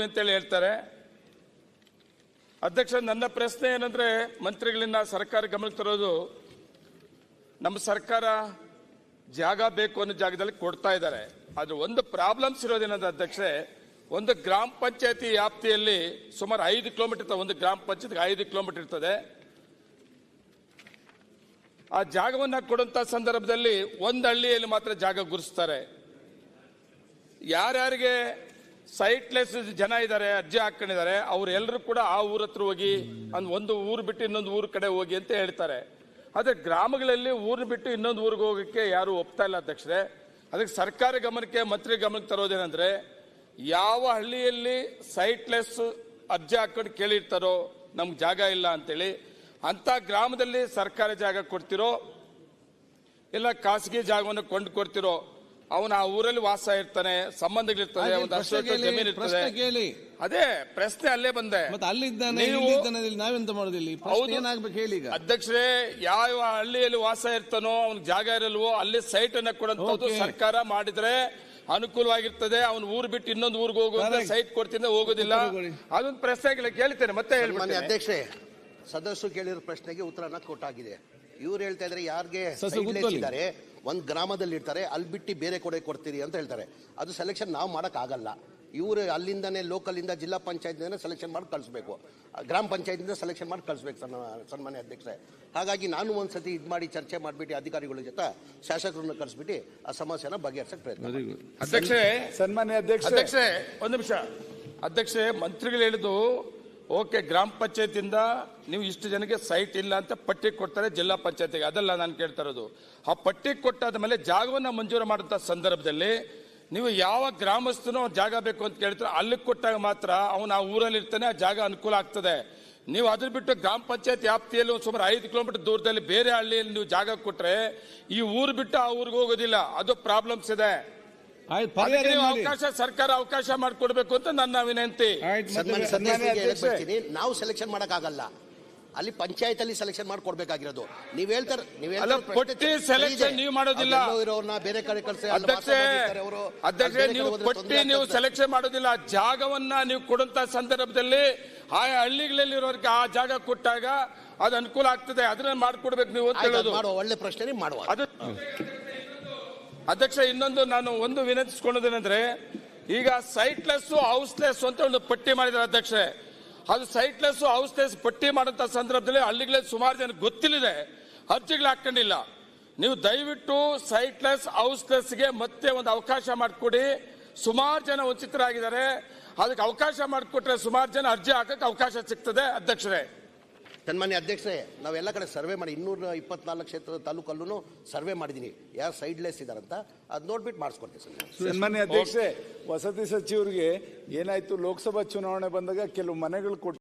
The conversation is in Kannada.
ಮಾಡಿದೀವಿ ಅಂತೇಳಿ ಹೇಳ್ತಾರೆ. ಅಧ್ಯಕ್ಷ, ನನ್ನ ಪ್ರಶ್ನೆ ಏನಂದ್ರೆ, ಮಂತ್ರಿಗಳಿಂದ ಸರ್ಕಾರ ಗಮನಕ್ಕೆ ತರೋದು ನಮ್ಮ ಸರ್ಕಾರ ಜಾಗ ಬೇಕು ಅನ್ನೋ ಜಾಗದಲ್ಲಿ ಕೊಡ್ತಾ ಇದ್ದಾರೆ. ಆದ್ರೆ ಒಂದು ಪ್ರಾಬ್ಲಮ್ಸ್ ಇರೋದೇನಂದ್ರೆ ಅಧ್ಯಕ್ಷೆ ಒಂದು ಗ್ರಾಮ ಪಂಚಾಯತಿ ವ್ಯಾಪ್ತಿಯಲ್ಲಿ ಸುಮಾರು ಐದು ಕಿಲೋಮೀಟರ್ ಇರ್ತದೆ, ಒಂದು ಗ್ರಾಮ ಪಂಚಾಯತ್ಗೆ ಐದು ಕಿಲೋಮೀಟರ್ ಇರ್ತದೆ. ಆ ಜಾಗವನ್ನ ಕೊಡುವಂತ ಸಂದರ್ಭದಲ್ಲಿ ಒಂದು ಹಳ್ಳಿಯಲ್ಲಿ ಮಾತ್ರ ಜಾಗ ಗುರುಸ್ತಾರೆ ಯಾರ್ಯಾರಿಗೆ ಸೈಟ್ಲೆಸ್ ಜನ ಇದ್ದಾರೆ ಅರ್ಜಿ ಹಾಕೊಂಡಿದ್ದಾರೆ ಅವರೆಲ್ಲರೂ ಕೂಡ ಆ ಊರ ಹತ್ರ ಹೋಗಿ ಅಂದ್ ಒಂದು ಊರು ಬಿಟ್ಟು ಇನ್ನೊಂದು ಊರ ಕಡೆ ಹೋಗಿ ಅಂತ ಹೇಳ್ತಾರೆ. ಅದೇ ಗ್ರಾಮಗಳಲ್ಲಿ ಊರು ಬಿಟ್ಟು ಇನ್ನೊಂದು ಊರಿಗೆ ಹೋಗಕ್ಕೆ ಯಾರು ಒಪ್ತಾ ಇಲ್ಲ ಅಧ್ಯಕ್ಷರೇ. ಅದಕ್ಕೆ ಸರ್ಕಾರ ಗಮನಕ್ಕೆ, ಮಂತ್ರಿ ಗಮನಕ್ಕೆ ತರೋದೇನೆಂದ್ರೆ, ಯಾವ ಹಳ್ಳಿಯಲ್ಲಿ ಸೈಟ್ಲೆಸ್ ಅರ್ಜಿ ಹಾಕೊಂಡು ಕೇಳಿರ್ತಾರೋ, ನಮ್ಗೆ ಜಾಗ ಇಲ್ಲ ಅಂತೇಳಿ ಅಂತ ಗ್ರಾಮದಲ್ಲಿ ಸರ್ಕಾರಿ ಜಾಗ ಕೊಡ್ತಿರೋ, ಇಲ್ಲ ಖಾಸಗಿ ಜಾಗವನ್ನು ಕೊಂಡು ಕೊಡ್ತಿರೋ ಅವನ ಆ ಊರಲ್ಲಿ ವಾಸ ಇರ್ತಾನೆ ಸಂಬಂಧಗಳಿರ್ತದೆ ಒಂದು ಅಷ್ಟು ಪ್ರಶ್ನೆ ಕೇಳಿ, ಜಮೀನು ಇರ್ತದೆ ಪ್ರಶ್ನೆ ಕೇಳಿ. ಅದೇ ಪ್ರಶ್ನೆ ಅಲ್ಲೇ ಬಂದೆ. ಮತ್ತೆ ಅಲ್ಲಿದ್ದಾನೆ ಇಲ್ಲಿದ್ದಾನೆ ನಾವೆಂತ ಮಾಡೋದಿಲ್ಲ ಹೌದು. ಏನಾಗ್ಬೇಕು ಹೇಳಿ ಈಗ? ಅಧ್ಯಕ್ಷರೇ ಯಾವ ಹಳ್ಳಿಯಲ್ಲಿ ವಾಸ ಇರ್ತಾನೋ ಅವ್ನ ಜಾಗ ಇರಲ್ವೋ ಅಲ್ಲಿ ಸೈಟ್ ಅನ್ನ ಕೊಡುವಂತದ್ದು Okay. ಸರ್ಕಾರ ಮಾಡಿದ್ರೆ ಅನುಕೂಲವಾಗಿರ್ತದೆ. ಅವ್ನು ಊರ್ ಬಿಟ್ಟು ಇನ್ನೊಂದು ಊರಿಗೆ ಹೋಗುವಂತ. ಸೈಟ್ ಕೊಡ್ತಿಂದ ಹೋಗೋದಿಲ್ಲ. ಅದೊಂದು ಪ್ರಶ್ನೆ ಕೇಳ್ತೇನೆ ಮತ್ತೆ ಹೇಳ್ಬಿಡ್ತೀನಿ ಹೇಳ್ಬಿಡ್ತೇನೆ. ಅಧ್ಯಕ್ಷರೇ ಸದಸ್ಯರು ಕೇಳಿರೋ ಪ್ರಶ್ನೆಗೆ ಉತ್ತರನ ಕೊಟ್ಟಾಗಿದೆ. ಇವ್ರು ಹೇಳ್ತಾ ಇದ್ರೆ ಯಾರಿಗೆ ಒಂದ್ ಗ್ರಾಮದಲ್ಲಿ ಇರ್ತಾರೆ ಅಲ್ಲಿ ಬಿಟ್ಟು ಬೇರೆ ಕಡೆ ಕೊಡ್ತೀರಿ ಅಂತ ಹೇಳ್ತಾರೆ. ಅದು ಸೆಲೆಕ್ಷನ್ ನಾವು ಮಾಡೋಕ್ಕಾಗಲ್ಲ ಆಗಲ್ಲ. ಇವರು ಅಲ್ಲಿಂದನೇ ಲೋಕಲಿಂದ ಇಂದ ಜಿಲ್ಲಾ ಪಂಚಾಯತ್ ಸೆಲೆಕ್ಷನ್ ಮಾಡಿ ಕಳಿಸ್ಬೇಕು. ಗ್ರಾಮ ಪಂಚಾಯತಿಂದ ಸೆಲೆಕ್ಷನ್ ಮಾಡಿ ಕಳಿಸ್ಬೇಕು ಸನ್ಮ ಸನ್ಮಾನ್ಯ ಅಧ್ಯಕ್ಷರೇ. ಹಾಗಾಗಿ ನಾನು ಒಂದು ಸತಿ ಇದು ಮಾಡಿ ಚರ್ಚೆ ಮಾಡಿಬಿಟ್ಟು ಅಧಿಕಾರಿಗಳ ಜೊತೆ ಶಾಸಕರನ್ನ ಕಳಿಸ್ಬಿಟ್ಟು ಆ ಸಮಸ್ಯೆನ ಬಗೆಹರಿಸಕ್ಕೆ ಪ್ರಯತ್ನ ಅಧ್ಯಕ್ಷೆ ಅಧ್ಯಕ್ಷರೇ ಸನ್ಮಾನ್ಯ ಅಧ್ಯಕ್ಷ ಅಧ್ಯಕ್ಷೆ ಒಂದು ನಿಮಿಷ. ಅಧ್ಯಕ್ಷೆ ಮಂತ್ರಿಗಳು ಹೇಳಿದ್ದು ಓಕೆ, ಗ್ರಾಮ ಪಂಚಾಯತಿಂದ ನೀವು ಇಷ್ಟು ಜನಕ್ಕೆ ಸೈಟ್ ಇಲ್ಲ ಅಂತ ಪಟ್ಟಿ ಕೊಡ್ತಾರೆ ಜಿಲ್ಲಾ ಪಂಚಾಯತಿಗೆ. ಅದಲ್ಲ ನಾನು ಕೇಳ್ತಾ ಇರೋದು. ಆ ಪಟ್ಟಿ ಕೊಟ್ಟಾದ ಮೇಲೆ ಜಾಗವನ್ನ ಮಂಜೂರು ಮಾಡಿದಂಥ ಸಂದರ್ಭದಲ್ಲಿ ನೀವು ಯಾವ ಗ್ರಾಮಸ್ಥನೋ ಜಾಗ ಬೇಕು ಅಂತ ಕೇಳ್ತಾರೆ ಅಲ್ಲಿ ಕೊಟ್ಟಾಗ ಮಾತ್ರ ಅವನು ಆ ಊರಲ್ಲಿ ಇರ್ತಾನೆ, ಆ ಜಾಗ ಅನುಕೂಲ ಆಗ್ತದೆ. ನೀವು ಅದ್ರ ಬಿಟ್ಟು ಗ್ರಾಮ ಪಂಚಾಯತ್ ವ್ಯಾಪ್ತಿಯಲ್ಲಿ ಒಂದು ಸುಮಾರು ಐದು ಕಿಲೋಮೀಟರ್ ದೂರದಲ್ಲಿ ಬೇರೆ ಹಳ್ಳಿಯಲ್ಲಿ ನೀವು ಜಾಗ ಕೊಟ್ಟರೆ ಈ ಊರು ಬಿಟ್ಟು ಆ ಊರಿಗೆ ಹೋಗೋದಿಲ್ಲ. ಅದು ಪ್ರಾಬ್ಲಮ್ಸ್ ಇದೆ. ಅವಕಾಶ ಸರ್ಕಾರ ಅವಕಾಶ ಮಾಡಿಕೊಡ್ಬೇಕು ಅಂತ ನನ್ನ ವಿನಂತಿ. ನಾವು ಸೆಲೆಕ್ಷನ್ ಮಾಡಕ್ಕಾಗಲ್ಲ. ಅಲ್ಲಿ ಪಂಚಾಯತ್ ಅಲ್ಲಿ ಸೆಲೆಕ್ಷನ್ ಮಾಡ್ಕೊಡ್ಬೇಕಾಗಿರೋದು. ನೀವ್ ಹೇಳ್ತಾರೆ ನೀವ್ ಸೆಲೆಕ್ಷನ್ ಹೇಳ್ತಾರೆ ಪಟ್ಟಿ ಪ್ರಶ್ನೆ ನೀವು ಮಾಡೋದಿಲ್ಲ. ಇರೋರ್ನ ಬೇರೆ ಕಡೆ ಕಳ್ಸಿ ಅಧ್ಯಕ್ಷ ನೀವು ಪಟ್ಟಿ ನೀವು ಸೆಲೆಕ್ಷನ್ ಮಾಡೋದಿಲ್ಲ. ಜಾಗವನ್ನ ನೀವು ಕೊಡುವಂತ ಸಂದರ್ಭದಲ್ಲಿ ಆ ಹಳ್ಳಿಗಳಲ್ಲಿ ಇರೋರಿಗೆ ಆ ಜಾಗ ಕೊಟ್ಟಾಗ ಅದು ಅನುಕೂಲ ಆಗ್ತದೆ. ಅದನ್ನ ಮಾಡ್ಕೊಡ್ಬೇಕು ನೀವು ಅಂತ ಹೇಳೋದು. ಮಾಡುವ ಒಳ್ಳೆ ಪ್ರಶ್ನೆ ಮಾಡುವ. ಅದು ಅಧ್ಯಕ್ಷ, ಇನ್ನೊಂದು ನಾನು ಒಂದು ವಿನಂತಿಸ್ಕೊಂಡಿದ್ದೇನೆಂದ್ರೆ ಈಗ ಸೈಟ್ಲೆಸ್ ಹೌಸ್ಲೆಸ್ ಅಂತ ಒಂದು ಪಟ್ಟಿ ಮಾಡಿದ್ದಾರೆ ಅಧ್ಯಕ್ಷೆ. ಅದು ಸೈಟ್ಲೆಸ್ ಹೌಸ್ಲೆಸ್ ಪಟ್ಟಿ ಮಾಡುವಂಥ ಸಂದರ್ಭದಲ್ಲಿ ಹಳ್ಳಿಗಳಲ್ಲಿ ಸುಮಾರು ಜನ ಗೊತ್ತಿಲ್ಲದೆ ಅರ್ಜಿಗಳು ಹಾಕೊಂಡಿಲ್ಲ ನೀವು ದಯವಿಟ್ಟು ಸೈಟ್ಲೆಸ್ ಹೌಸ್ಲೆಸ್ಗೆ ಮತ್ತೆ ಒಂದು ಅವಕಾಶ ಮಾಡಿಕೊಡಿ. ಸುಮಾರು ಜನ ವಂಚಿತರಾಗಿದ್ದಾರೆ. ಅದಕ್ಕೆ ಅವಕಾಶ ಮಾಡಿಕೊಟ್ರೆ ಸುಮಾರು ಜನ ಅರ್ಜಿ ಹಾಕಕ್ಕೆ ಅವಕಾಶ ಸಿಗ್ತದೆ, ಅಧ್ಯಕ್ಷರೇ. ಸನ್ಮಾನ್ಯ ಅಧ್ಯಕ್ಷರೇ, ನಾವೆಲ್ಲ ಕಡೆ ಸರ್ವೆ ಮಾಡಿ, ಇನ್ನೂರ ಇಪ್ಪತ್ನಾಲ್ಕು ಕ್ಷೇತ್ರದ ತಾಲೂಕಲ್ಲೂ ಸರ್ವೆ ಮಾಡಿದ್ದೀನಿ ಯಾರು ಸೈಡ್ಲೆಸ್ ಇದ್ದಾರಂತ ಅದು ನೋಡ್ಬಿಟ್ಟು ಮಾಡಿಸ್ಕೊಡ್ತೀವಿ ಸರ್ ಸನ್ಮಾನ್ಯ ಅಧ್ಯಕ್ಷೆ, ವಸತಿ ಸಚಿವರಿಗೆ ಏನಾಯ್ತು, ಲೋಕಸಭಾ ಚುನಾವಣೆ ಬಂದಾಗ ಕೆಲವು ಮನೆಗಳು ಕೊಟ್ಟು